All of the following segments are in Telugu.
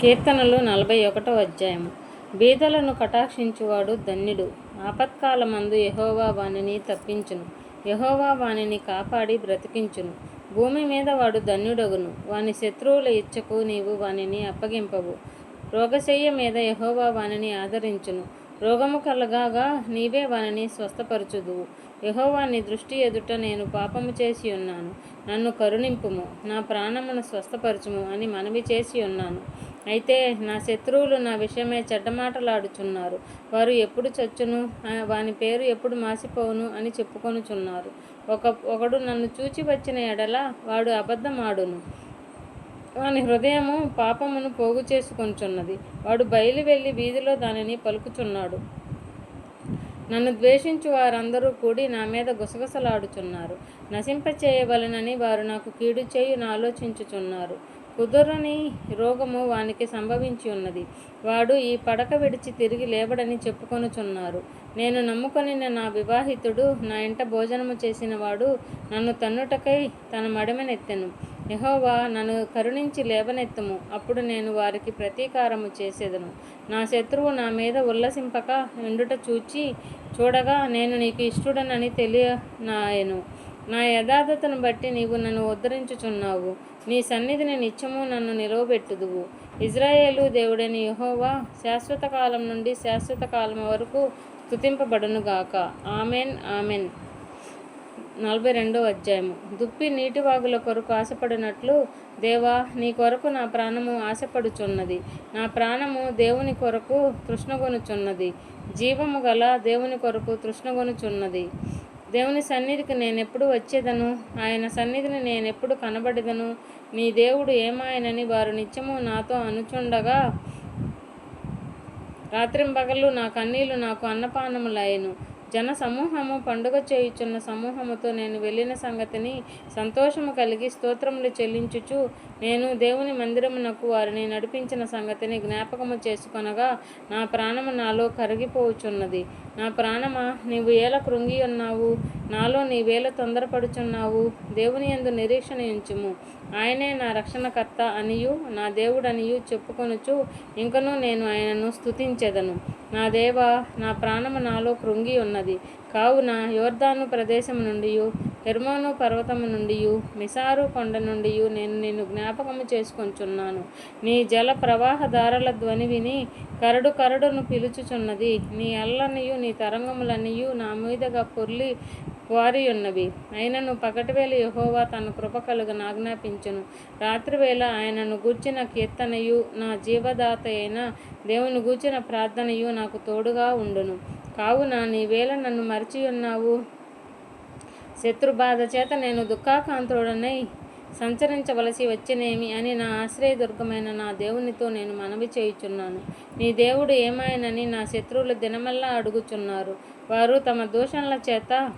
కీర్తనలు నలభై ఒకటో అధ్యాయము బీదలను కటాక్షించువాడు ధన్యుడు. ఆపత్కాలమందు యహోవా వానిని తప్పించును. యహోవా వానిని కాపాడి బ్రతికించును. భూమి మీద వాడు ధన్యుడగును. వాని శత్రువుల ఇచ్చకు నీవు వానిని అప్పగింపవు. రోగశయ్య మీద యహోవా వానిని ఆదరించును. రోగము కలగాగా నీవే వానిని స్వస్థపరచుదువు. యహోవాని నీ దృష్టి ఎదుట నేను పాపము చేసి ఉన్నాను. నన్ను కరుణింపుము. నా ప్రాణమును స్వస్థపరచుము అని మనవి చేసి ఉన్నాను. అయితే నా శత్రువులు నా విషయమై చెడ్డమాటలాడుచున్నారు వారు ఎప్పుడు చచ్చును? వాని పేరు ఎప్పుడు మాసిపోవును? అని చెప్పుకొనుచున్నారు. ఒక ఒకడు నన్ను చూచి వచ్చిన ఎడల వాడు అబద్ధమాడును. వాని హృదయము పాపమును పోగు చేసుకొంచున్నది వాడు బయలు వెళ్ళి వీధిలో దానిని పలుకుచున్నాడు. నన్ను ద్వేషించు వారందరూ కూడి నా మీద గుసగుసలాడుచున్నారు. నశింపచేయవలనని వారు నాకు కీడు చేయున ఆలోచించుచున్నారు. కుదరని రోగము వానికి సంభవించి ఉన్నది. వాడు ఈ పడక విడిచి తిరిగి లేవడని చెప్పుకొనుచున్నారు. నేను నమ్ముకొని నా వివాహితుడు నా ఇంట భోజనము చేసిన వాడు నన్ను తన్నుటకై తన మడమనెత్తెను. యహోవా నన్ను కరుణించి లేవనెత్తము. అప్పుడు నేను వారికి ప్రతీకారము చేసేదను. నా శత్రువు నా మీద ఉల్లసింపక ఎండుట చూచి చూడగా నేను నీకు ఇష్టడనని తెలియనాయను. నా యథార్థతను బట్టి నీవు నన్ను ఉద్ధరించుచున్నావు. నీ సన్నిధిని నిత్యము నన్ను నిలవబెట్టుదువు. ఇజ్రాయేలు దేవుడైన యహోవా శాశ్వత కాలం నుండి శాశ్వత కాలం వరకు స్తుతింపబడునుగాక. Amen amen. నలభై రెండో అధ్యాయము. దుప్పి నీటివాగుల కొరకు ఆశపడినట్లు దేవా నీ కొరకు నా ప్రాణము ఆశపడుచున్నది. నా ప్రాణము దేవుని కొరకు తృష్ణగొనుచున్నది. జీవము గల దేవుని కొరకు తృష్ణగొనుచున్నది. దేవుని సన్నిధికి నేను ఎప్పుడు వచ్చేదను? ఆయన సన్నిధిని నేను ఎప్పుడు కనబడేదను? నీ దేవుడు ఏమాయనని వారు నిత్యము నాతో అనుచుండగా రాత్రింబగళ్ళు నా కన్నీళ్ళు నాకు అన్నపానములయ్యను జన సమూహము పండుగ చేయుచున్న సమూహముతో నేను వెళ్ళిన సంగతిని సంతోషము కలిగి స్తోత్రములు చెల్లించుచు నేను దేవుని మందిరమునకు వారిని నడిపించిన సంగతిని జ్ఞాపకము చేసుకొనగా నా ప్రాణము నాలో కరిగిపోవుచున్నది నా ప్రాణమా నీవు ఏల కృంగి ఉన్నావు? నాలో నీవేల తొందరపడుచున్నావు? దేవుని యందు నిరీక్షణ ఉంచుము ఆయనే నా రక్షణకర్త అనియు నా దేవుడనియు చెప్పుకొనుచు ఇంకనూ నేను ఆయనను స్థుతించెదను నా దేవ నా ప్రాణము నాలో కృంగి ఉన్నది. కావున యోర్దాను ప్రదేశము నుండి హెర్మోను పర్వతము నుండి మిసారు కొండ నుండి నేను నిన్ను జ్ఞాపకము చేసుకొంచున్నాను. నీ జల ప్రవాహదారుల ధ్వని విని కరడు కరడును పిలుచుచున్నది. నీ అల్లనియు నీ తరంగములనియు నా మీదగా పొర్లి వారి ఉన్నవి అయినను పగటివేళ యహోవా తన కృప కలుగ ఆజ్ఞాపించును. రాత్రివేళ ఆయనను గూర్చిన కీర్తనయు నా జీవదాత అయిన దేవుని గూర్చిన ప్రార్థనయు నాకు తోడుగా ఉండును. కావున నీవేళ నన్ను మరిచియున్నావు. ఉన్నావు శత్రుబాధ చేత నేను దుఃఖాకాంతుడనై సంచరించవలసి వచ్చినేమి అని నా ఆశ్రయదుర్గమైన నా దేవునితో నేను మనవి చేయుచున్నాను. నీ దేవుడు ఏమాయనని నా శత్రువులు దినమల్లా అడుగుచున్నారు. వారు తమ దూషణల చేత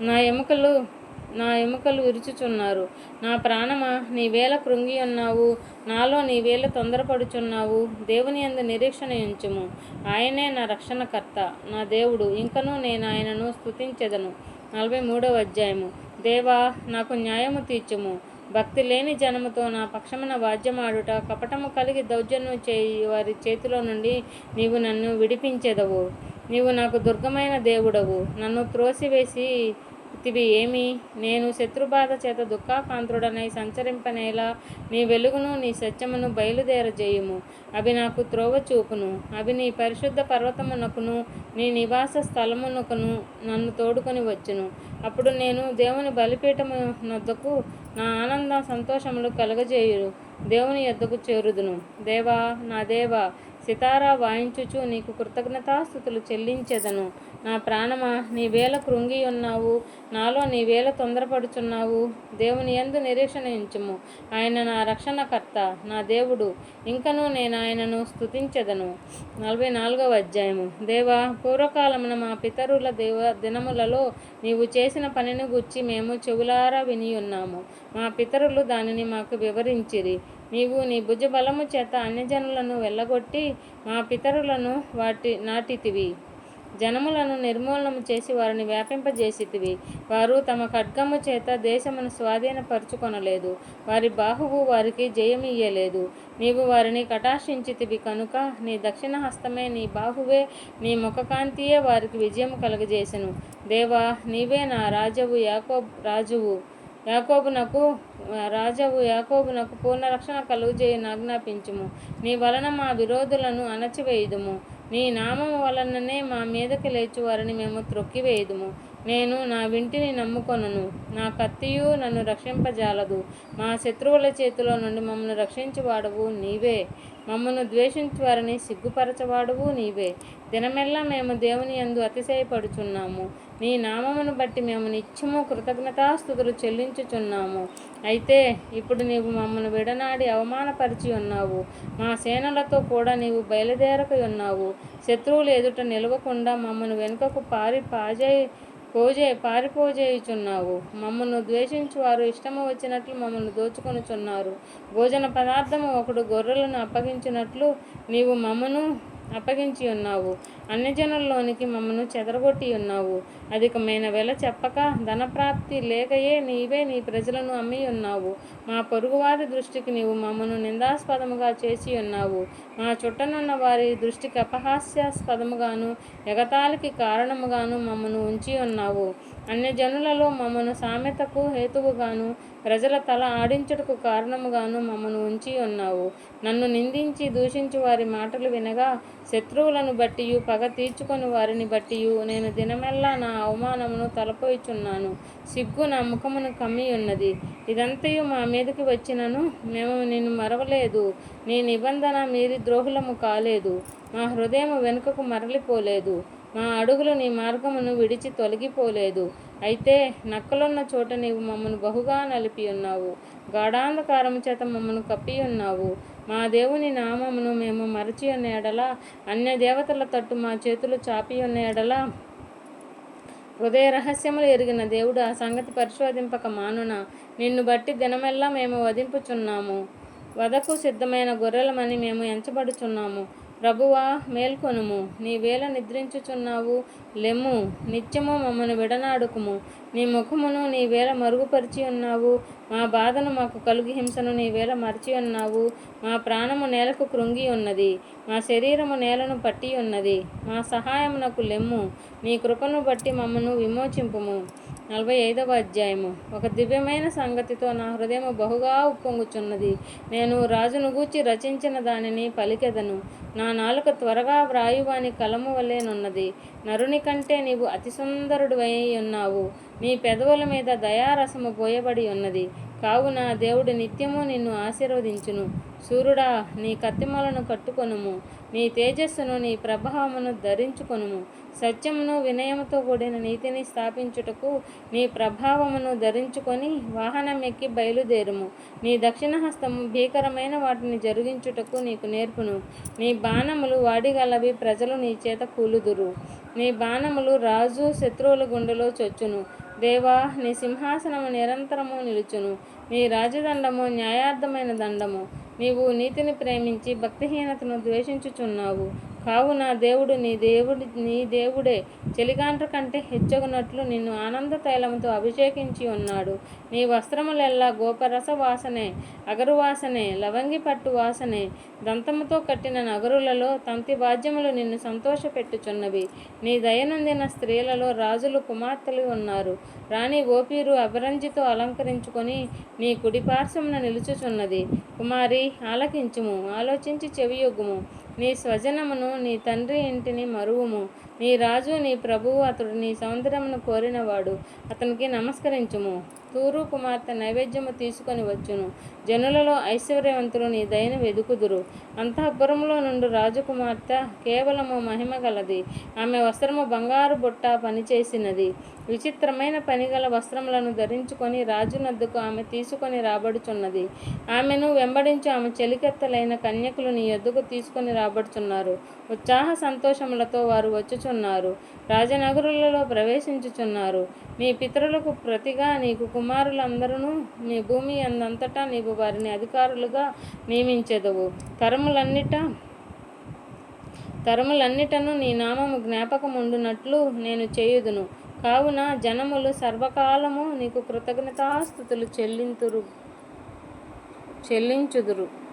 నా ఎముకలు నా ఎముకలు విరుచుచున్నారు. నా ప్రాణమా నీవేళ కృంగి ఉన్నావు. నాలో నీవేళ తొందరపడుచున్నావు. దేవుని యందు నిరీక్షణ ఉంచుము ఆయనే నా రక్షణకర్త నా దేవుడు. ఇంకనూ నేను ఆయనను స్తుతించెదను. నలభై మూడవ అధ్యాయము. దేవా నాకు న్యాయము తీర్చుము. భక్తి లేని జనముతో నా పక్షమున వాద్యమాడుట కపటము కలిగి దౌర్జన్యం చేయి వారి చేతిలో నుండి నీవు నన్ను విడిపించెదవు. నీవు నాకు దుర్గమైన దేవుడవు. నన్ను త్రోసివేసి ఇవి ఏమి? నేను శత్రుబాధ చేత దుఃఖాకాంతుడనై సంచరింపనేలా నీ వెలుగును నీ సత్యమును బయలుదేరజేయుము. అవి నాకు త్రోవ చూపును. అవి నీ పరిశుద్ధ పర్వతమునకును నీ నివాస స్థలమునకును నన్ను తోడుకొని వచ్చును. అప్పుడు నేను దేవుని బలిపీఠము నద్దకు నా ఆనంద సంతోషములు కలగజేయును దేవుని ఎద్దకు చేరుదును. దేవా నా దేవా సితారా వాయించుచు నీకు కృతజ్ఞతాస్థుతులు చెల్లించెదను. నా ప్రాణమా నీ వేల కృంగి ఉన్నావు. నాలో నీ వేల తొందరపడుచున్నావు. దేవుని ఎందు నిరీక్షణ ఉంచుము ఆయన నా రక్షణకర్త నా దేవుడు. ఇంకనూ నేను ఆయనను స్థుతించదను నలభై నాలుగవ అధ్యాయము. దేవా పూర్వకాలమున మా పితరుల దేవ దినములలో నీవు చేసిన పనిని గుచ్చి మేము చెవులారా విని ఉన్నాము. మా పితరులు దానిని మాకు వివరించిరి. నీవు నీ భుజబలము చేత అన్యజనులను వెళ్ళగొట్టి మా పితరులను వాటి నాటితివి. జనములను నిర్మూలనము చేసి వారిని వ్యాపింపజేసితివి. వారు తమ ఖడ్గము చేత దేశమును స్వాధీనపరుచుకొనలేదు. వారి బాహువు వారికి జయమియ్యలేదు. నీవు వారిని కటాక్షించితివి కనుక నీ దక్షిణ హస్తమే నీ బాహువే నీ ముఖకాంతియే వారికి విజయం కలుగజేసెను. దేవా నీవే నా రాజవు యాకోబ్ రాజువు. యాకోబునకు రాజవు యాకోబునకు పూర్ణ రక్షణ కలుగుజేయి ఆజ్ఞాపించుము నీ వలన మా విరోధులను అణచివేయుదుము. నీ నామము వలననే మా మీదకి లేచివారని మేము త్రొక్కివేయదుము. నేను నా వింటిని నమ్ముకొనును. నా కత్తియు నన్ను రక్షింపజాలదు. మా శత్రువుల చేతిలో నుండి మమ్మల్ని రక్షించువాడవు నీవే. మమ్మను ద్వేషించు వారిని సిగ్గుపరచవాడువు నీవే. దినమెల్లా మేము దేవుని యందు అతిశయపడుచున్నాము. నీ నామమును బట్టి మేము నిత్యము కృతజ్ఞతాస్థుతులు చెల్లించుచున్నాము. అయితే ఇప్పుడు నీవు మమ్మను విడనాడి అవమానపరిచి ఉన్నావు. మా సేనలతో కూడా నీవు బయలుదేరక ఉన్నావు శత్రువులు ఎదుట నిలవకుండా మమ్మను వెనుకకు పారి పాజై పోజే పారిపోజేయుచున్నావు. మమ్మను ద్వేషించి వారు ఇష్టము వచ్చినట్లు మమ్మల్ని దోచుకొనుచున్నారు. భోజన పదార్థము ఒకడు గొర్రెలను అప్పగించినట్లు నీవు మమ్మను అప్పగించి ఉన్నావు అన్యజనుల్లోనికి మమ్మను చెదరగొట్టి ఉన్నావు. అధికమైన వెల చెప్పక ధనప్రాప్తి లేకయే నీవే నీ ప్రజలను అమ్మి ఉన్నావు. మా పొరుగువారి దృష్టికి నీవు మమ్మను నిందాస్పదముగా చేసి ఉన్నావు. మా చుట్టనున్న వారి దృష్టికి అపహాస్యాస్పదముగాను ఎగతాళికి కారణముగాను మమ్మను ఉంచి ఉన్నావు. అన్యజనులలో మమ్మను సామెతకు హేతువుగాను ప్రజల తల ఆడించుటకు కారణముగాను మమ్మను ఉంచి ఉన్నావు. నన్ను నిందించి దూషించి వారి మాటలు వినగా శత్రువులను బట్టి పగ తీర్చుకొని వారిని బట్టి నేను దినమెల్లా నా అవమానమును తలపోయిచున్నాను. సిగ్గు నా ముఖమును కమ్మి ఉన్నది ఇదంతయు మా మీదకి వచ్చినను మేము నిన్ను మరవలేదు. నీ నిబంధన మీరి ద్రోహులము కాలేదు. మా హృదయం వెనుకకు మరలిపోలేదు. మా అడుగులు నీ మార్గమును విడిచి తొలగిపోలేదు. అయితే నక్కలున్న చోట నీవు మమ్మను బహుగా నలిపి ఉన్నావు. గాఢాంధకారము చేత మమ్మను కప్పి ఉన్నావు. మా దేవుని నామమును మేము మరచి ఉన్న ఎడల అన్య దేవతల తట్టు మా చేతులు చాపి ఉన్న ఎడల హృదయ రహస్యములు ఎరిగిన దేవుడు ఆ సంగతి పరిశోధింపక మానున నిన్ను బట్టి దినమెల్లా మేము వధింపుచున్నాము. వదకు సిద్ధమైన గొర్రెలమని మేము ఎంచబడుచున్నాము. ప్రభువా మేల్కొనుము. నీ వేళ నిద్రించుచున్నావు. లెమ్ము. నిత్యము మమ్మను విడనాడుకుము. నీ ముఖమును నీ వేళ మరుగుపరిచి ఉన్నావు. మా బాధను మాకు కలుగు హింసను నీ వేళ మరిచి ఉన్నావు. మా ప్రాణము నేలకు కృంగి ఉన్నది. మా శరీరము నేలను పట్టి ఉన్నది. మా సహాయమునకు లెమ్ము. నీ కృపను బట్టి మమ్మను విమోచింపుము. నలభై ఐదవ అధ్యాయము. ఒక దివ్యమైన సంగతితో నా హృదయం బహుగా ఉప్పొంగుచున్నది. నేను రాజును గూర్చి రచించిన దానిని పలికెదను. నా నాలుక త్వరగా వ్రాయువాని కలము వలెనున్నది నరుని కంటే నీవు అతి సుందరుడు ఉన్నావు. నీ పెదవుల మీద దయారసము పోయబడి ఉన్నది. కావున దేవుడు నిత్యము నిన్ను ఆశీర్వదించును. సూర్యుడా నీ కత్తిమలను కట్టుకొనుము. నీ తేజస్సును నీ ప్రభావమును ధరించుకొనుము. సత్యమును వినయముతో కూడిన నీతిని స్థాపించుటకు నీ ప్రభావమును ధరించుకొని వాహనం ఎక్కి బయలుదేరుము. నీ దక్షిణ హస్తము భీకరమైన వాటిని జరిగించుటకు నీకు నేర్పును. నీ బాణములు వాడిగలవి ప్రజలు నీ చేత కూలుదురు. నీ బాణములు రాజు శత్రువుల గుండెలో చొచ్చును. దేవా నీ సింహాసనము నిరంతరము నిలుచును. నీ రాజదండము న్యాయార్థమైన దండము. నీవు నీతిని ప్రేమించి భక్తిహీనతను ద్వేషించుచున్నావు. కావున దేవుడు నీ దేవుడి నీ దేవుడే చెలిగాండ్ర కంటే హెచ్చగునట్లు నిన్ను ఆనంద తైలముతో అభిషేకించి ఉన్నాడు. నీ వస్త్రములెల్లా గోపరస వాసనే అగరువాసనే లవంగి పట్టు వాసనే దంతముతో కట్టిన నగరులలో తంతి వాద్యములు నిన్ను సంతోషపెట్టుచున్నవి. నీ దయనందిన స్త్రీలలో రాజులు కుమార్తెలు ఉన్నారు. రాణి ఓపీరు అభిరంజితో అలంకరించుకొని నీ కుడిపార్శ్వమున నిలుచుచున్నది. కుమారి ఆలకించుము ఆలోచించి చెవియొగ్గుము. నీ స్వజనమును నీ తండ్రి ఇంటిని మరువుము. నీ రాజు నీ ప్రభువు అతడు నీ సౌందర్యమును కోరినవాడు. అతనికి నమస్కరించుము. తూరు కుమార్తె నైవేద్యము తీసుకొని వచ్చును. జనులలో ఐశ్వర్యవంతులు నీ దయను వెదుకుదురు. అంతఃపురంలో నుండి రాజకుమార్తె కేవలము మహిమ గలది. ఆమె వస్త్రము బంగారు బుట్ట పనిచేసినది. విచిత్రమైన పనిగల వస్త్రములను ధరించుకొని రాజునద్దుకు ఆమె తీసుకొని రాబడుచున్నది. ఆమెను వెంబడించి ఆమె చెలికెత్తలైన కన్యకులు నీ ఎద్దుకు తీసుకొని రాబడుచున్నారు. ఉత్సాహ సంతోషములతో వారు వచ్చుచున్నారు రాజనగరులలో ప్రవేశించుచున్నారు. నీ పితరులకు ప్రతిగా నీకు కుమారులందరూ నీ భూమి అందంతటా నీకు వారిని అధికారులుగా నియమించెదవు. తరములన్నిట తరములన్నిటను నీ నామము జ్ఞాపకముండునట్లు నేను చేయుదును. కావున జనములు సర్వకాలము నీకు కృతజ్ఞతాస్థుతులు చెల్లింతురు చెల్లించుదురు.